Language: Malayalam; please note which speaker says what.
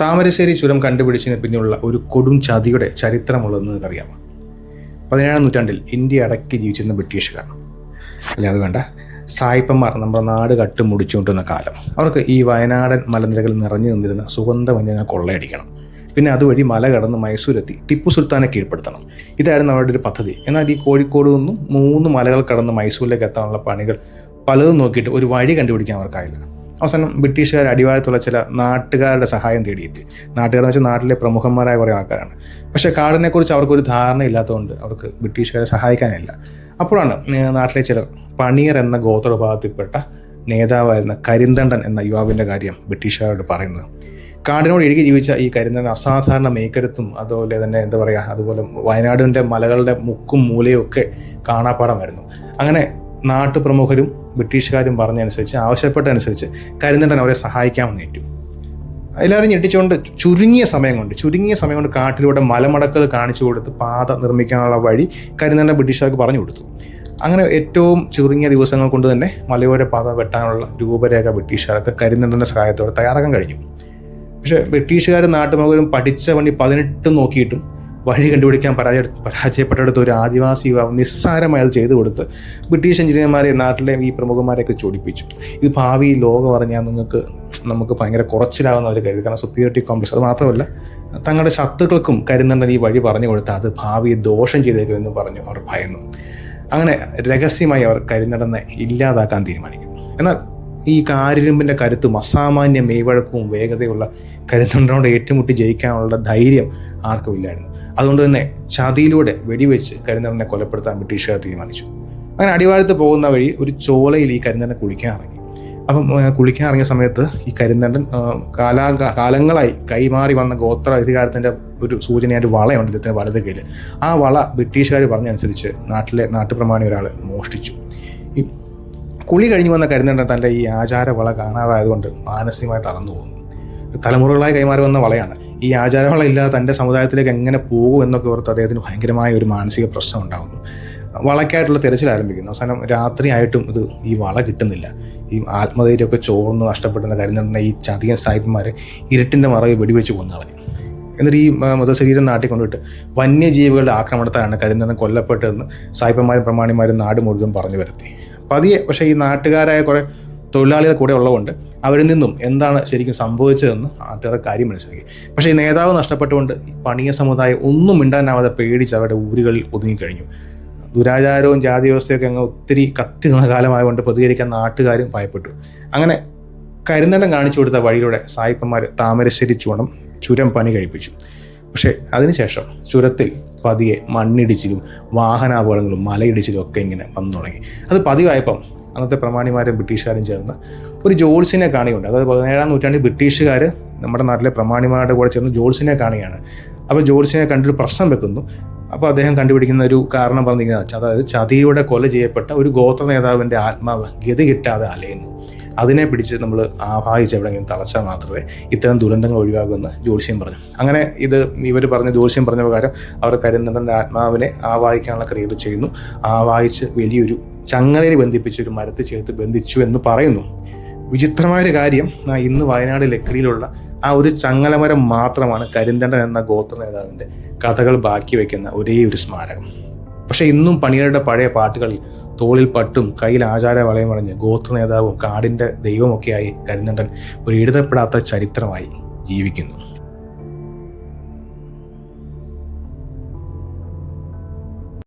Speaker 1: താമരശ്ശേരി ചുരം കണ്ടുപിടിച്ചതിന് പിന്നിലുള്ള ഒരു കൊടും ചതിയുടെ ചരിത്രമുള്ളതെന്ന് നിങ്ങൾക്കറിയാം പതിനേഴാം നൂറ്റാണ്ടിൽ ഇന്ത്യ അടക്കി ജീവിച്ചിരുന്ന ബ്രിട്ടീഷുകാർ. അല്ലാതെ വേണ്ട. സായിപ്പന്മാർ നമ്മുടെ നാട് കട്ട് മുടിച്ചുകൊണ്ടിരുന്ന കാലം. അവർക്ക് ഈ വയനാടൻ മലനിരകളിൽ നിറഞ്ഞു നിന്നിരുന്ന സുഗന്ധവ്യഞ്ജനങ്ങൾ കൊള്ളയടിക്കണം. പിന്നെ അതുവഴി മല കടന്ന് മൈസൂരെത്തി ടിപ്പു സുൽത്താനെ കീഴ്പ്പെടുത്തണം. ഇതായിരുന്നു അവരുടെ ഒരു പദ്ധതി. എന്നാൽ ഈ കോഴിക്കോട് നിന്നും മൂന്ന് മലകൾ കടന്ന് മൈസൂരിലേക്ക് എത്താനുള്ള പണികൾ പലതും നോക്കിയിട്ട് ഒരു വഴി കണ്ടുപിടിക്കാൻ അവർക്കായില്ല. അവസാനം ബ്രിട്ടീഷുകാർ അടിവാരത്തുള്ള ചില നാട്ടുകാരുടെ സഹായം തേടിയെത്തി. നാട്ടുകാരെന്ന് വെച്ചാൽ നാട്ടിലെ പ്രമുഖന്മാരായ കുറേ ആൾക്കാരാണ്. പക്ഷേ കാടിനെക്കുറിച്ച് അവർക്കൊരു ധാരണ ഇല്ലാത്തതുകൊണ്ട് അവർക്ക് ബ്രിട്ടീഷുകാരെ സഹായിക്കാനില്ല. അപ്പോഴാണ് നാട്ടിലെ ചിലർ പണിയർ എന്ന ഗോത്ര വിഭാഗത്തിൽപ്പെട്ട നേതാവായിരുന്ന കരിന്തണ്ടൻ എന്ന യുവാവിന്റെ കാര്യം ബ്രിട്ടീഷുകാരോട് പറയുന്നത്. കാടിനോട് ഇഴുകി ജീവിച്ച ഈ കരിന്തണ്ടൻ അസാധാരണ മേക്കരുത്തും അതുപോലെ തന്നെ എന്താ പറയുക അതുപോലെ വയനാടിന്റെ മലകളുടെ മുക്കും മൂലയും ഒക്കെ കാണാപ്പാടമായിരുന്നു അങ്ങനെ നാട്ടുപ്രമുഖരും ബ്രിട്ടീഷുകാരും പറഞ്ഞതനുസരിച്ച് ആവശ്യപ്പെട്ടതനുസരിച്ച് കരിന്തണ്ടൻ അവരെ സഹായിക്കാമെന്ന് ഏറ്റു. എല്ലാവരും ഞെട്ടിച്ചുകൊണ്ട് ചുരുങ്ങിയ സമയം കൊണ്ട് ചുരുങ്ങിയ സമയം കൊണ്ട് കാട്ടിലൂടെ മലമടക്കുകൾ കാണിച്ചു കൊടുത്ത് പാത നിർമ്മിക്കാനുള്ള വഴി കരിന്തണ്ടൻ ബ്രിട്ടീഷുകാർക്ക് പറഞ്ഞു കൊടുത്തു. അങ്ങനെ ഏറ്റവും ചുരുങ്ങിയ ദിവസങ്ങൾ കൊണ്ട് തന്നെ മലയോര പാത വെട്ടാനുള്ള രൂപരേഖ ബ്രിട്ടീഷുകാർക്ക് കരിന്തണ്ടന്റെ സഹായത്തോടെ തയ്യാറാക്കാൻ കഴിഞ്ഞു. പക്ഷേ ബ്രിട്ടീഷുകാർ നാട്ടുമുഖരും പഠിച്ച പണി പതിനെട്ട് നോക്കിയിട്ടും വഴി കണ്ടുപിടിക്കാൻ പരാജയ പരാജയപ്പെട്ടെടുത്ത് ഒരു ആദിവാസി യുവാവ് നിസ്സാരമായി അത് ചെയ്തു കൊടുത്ത് ബ്രിട്ടീഷ് എഞ്ചിനീയർമാരെ നാട്ടിലെ ഈ പ്രമുഖന്മാരെയൊക്കെ ചൊടിപ്പിച്ചു. ഇത് ഭാവി ലോകം അറിഞ്ഞാൽ നിങ്ങൾക്ക് നമുക്ക് ഭയങ്കര കുറച്ചിലാവുന്ന ഒരു കരുതി. കാരണം സുപ്പീരിയോറിറ്റി കോംപ്ലക്സ് അത് മാത്രമല്ല തങ്ങളുടെ ശത്രുക്കൾക്കും കരുന്നണ്ടൻ ഈ വഴി പറഞ്ഞു കൊടുത്ത് അത് ഭാവിയെ ദോഷം ചെയ്തേക്കുമെന്ന് പറഞ്ഞു അവർ ഭയന്നു. അങ്ങനെ രഹസ്യമായി അവർ കരിനടനെ ഇല്ലാതാക്കാൻ തീരുമാനിക്കുന്നു. എന്നാൽ ഈ കാരിരുമ്പിന്റെ കരുത്തും അസാമാന്യ മെയ്വഴക്കവും വേഗതയുള്ള കരുത്തണ്ടനോട് ഏറ്റുമുട്ടി ജയിക്കാനുള്ള ധൈര്യം ആർക്കും ഇല്ലായിരുന്നു. അതുകൊണ്ട് തന്നെ ചതിയിലൂടെ വെടിവെച്ച് കരിന്തണ്ടനെ കൊലപ്പെടുത്താൻ ബ്രിട്ടീഷുകാർ തീരുമാനിച്ചു. അങ്ങനെ അടിവാരത്ത് പോകുന്ന വഴി ഒരു ചോളയിൽ ഈ കരിന്തണ്ടനെ കുളിക്കാൻ ഇറങ്ങി. അപ്പം കുളിക്കാൻ ഇറങ്ങിയ സമയത്ത് ഈ കരിന്തണ്ടൻ കാലാ കാലങ്ങളായി കൈമാറി വന്ന ഗോത്ര അധികാരത്തിന്റെ ഒരു സൂചനയായിട്ട് വളയുണ്ട് ഇദ്ദേഹത്തിന്റെ വലത് കയ്യിൽ ആ വള ബ്രിട്ടീഷുകാർ പറഞ്ഞനുസരിച്ച് നാട്ടിലെ നാട്ടുപ്രമാണി ഒരാൾ മോഷ്ടിച്ചു. കുളി കഴിഞ്ഞു വന്ന കരിന്തണ്ടൻ തന്റെ ഈ ആചാര വള കാണാതായതുകൊണ്ട് മാനസികമായി തളർന്നു പോകുന്നു. തലമുറകളായി കൈമാറി വന്ന വളയാണ്. ഈ ആചാരവള ഇല്ലാതെ തന്റെ സമുദായത്തിലേക്ക് എങ്ങനെ പോകും എന്നൊക്കെ ഓർത്ത് അദ്ദേഹത്തിന് ഭയങ്കരമായ ഒരു മാനസിക പ്രശ്നം ഉണ്ടാകുന്നു. വളയ്ക്കായിട്ടുള്ള തിരച്ചിൽ ആരംഭിക്കുന്നു. അവസാനം രാത്രിയായിട്ടും ഇത് ഈ വള കിട്ടുന്നില്ല. ഈ ആത്മധൈര്യമൊക്കെ ചോർന്ന് നഷ്ടപ്പെടുന്ന കരിന്തണ്ടനെ ഈ ചതിയൻ സാഹിബന്മാർ ഇരുട്ടിന്റെ മറവിൽ വെടിവെച്ച് കൊന്നു കളഞ്ഞു എന്നിട്ട് ഈ മൃതശരീരം നാട്ടിൽ കൊണ്ടിട്ട് വന്യജീവികളുടെ ആക്രമണത്താലാണ് കരിന്തണ്ടൻ കൊല്ലപ്പെട്ടതെന്ന് സായിപ്പന്മാരും പ്രമാണിമാരും നാട് മുഴുവൻ പറഞ്ഞു വരുത്തി. പതിയെ പക്ഷേ ഈ നാട്ടുകാരായ കുറേ തൊഴിലാളികൾ കൂടെ ഉള്ളതുകൊണ്ട് അവരിൽ നിന്നും എന്താണ് ശരിക്കും സംഭവിച്ചതെന്ന് നാട്ടുകാരുടെ കാര്യം മനസ്സിലാക്കി. പക്ഷേ ഈ നേതാവ് നഷ്ടപ്പെട്ടുകൊണ്ട് പണിയ സമുദായം ഒന്നും മിണ്ടാനാവാതെ പേടിച്ച് അവരുടെ ഊരുകളിൽ ഒതുങ്ങിക്കഴിഞ്ഞു. ദുരാചാരവും ജാതി വ്യവസ്ഥയൊക്കെ അങ്ങ് ഒത്തിരി കത്തി നിന്ന കാലമായതുകൊണ്ട് പ്രതികരിക്കാൻ നാട്ടുകാരും ഭയപ്പെട്ടു. അങ്ങനെ കരുന്നടം കാണിച്ചു കൊടുത്ത വഴിയിലൂടെ സായിപ്പന്മാർ താമരശ്ശേരി ചൂണം ചുരം പണി കഴിപ്പിച്ചു. പക്ഷേ അതിനുശേഷം ചുരത്തിൽ പതിയെ മണ്ണിടിച്ചിലും വാഹനാപകടങ്ങളും മലയിടിച്ചിലും ഒക്കെ ഇങ്ങനെ വന്നു തുടങ്ങി. അത് പതിവായപ്പം അന്നത്തെ പ്രമാണിമാരും ബ്രിട്ടീഷുകാരും ചേർന്ന് ഒരു ജോൾസിനെ കാണിയുണ്ട് അതായത് പതിനേഴാം നൂറ്റാണ്ടിൽ ബ്രിട്ടീഷുകാർ നമ്മുടെ നാട്ടിലെ പ്രമാണിമാരുടെ കൂടെ ചേർന്ന് ജോൾസിനെ കാണിയാണ് അപ്പോൾ ജോൾസിനെ കണ്ടൊരു പ്രശ്നം വെക്കുന്നു. അപ്പോൾ അദ്ദേഹം കണ്ടുപിടിക്കുന്ന ഒരു കാരണം പറഞ്ഞിരിക്കുന്നത് അതായത് ചതിയുടെ കൊല ചെയ്യപ്പെട്ട ഒരു ഗോത്ര നേതാവിന്റെ ആത്മാവ് ഗതി കിട്ടാതെ അലയുന്നു. അതിനെ പിടിച്ച് നമ്മൾ ആവാഹിച്ച് എവിടെയെങ്കിലും തളച്ചാൽ മാത്രമേ ഇത്തരം ദുരന്തങ്ങൾ ഒഴിവാകുമെന്ന് ജ്യോത്സ്യം പറഞ്ഞു. അങ്ങനെ ഇത് ഇവർ പറഞ്ഞ ജ്യോത്സ്യം പറഞ്ഞ പ്രകാരം അവർ കരുന്നടന്റെ ആത്മാവിനെ ആവാഹിക്കാനുള്ള ക്രിയകൾ ചെയ്യുന്നു. ആവാഹിച്ച് വലിയൊരു ചങ്ങലയിൽ ബന്ധിപ്പിച്ച് ഒരു മരത്തിൽ ചേർത്ത് ബന്ധിച്ചു എന്ന് പറയുന്നു. വിചിത്രമായൊരു കാര്യം ഇന്ന് വയനാട് ലക്കിടിയിലുള്ള ആ ഒരു ചങ്ങലമരം മാത്രമാണ് കരിന്തണ്ടൻ എന്ന ഗോത്ര നേതാവിന്റെ കഥകൾ ബാക്കി വയ്ക്കുന്ന ഒരേ ഒരു സ്മാരകം. പക്ഷേ ഇന്നും പണിയരുടെ പഴയ പാട്ടുകളിൽ തോളിൽ പട്ടും കയ്യിൽ ആചാര വളയം അടഞ്ഞ് ഗോത്ര നേതാവും കാടിന്റെ ദൈവമൊക്കെയായി കരിന്തണ്ടൻ ഒരു എഴുതപ്പെടാത്ത ചരിത്രമായി ജീവിക്കുന്നു.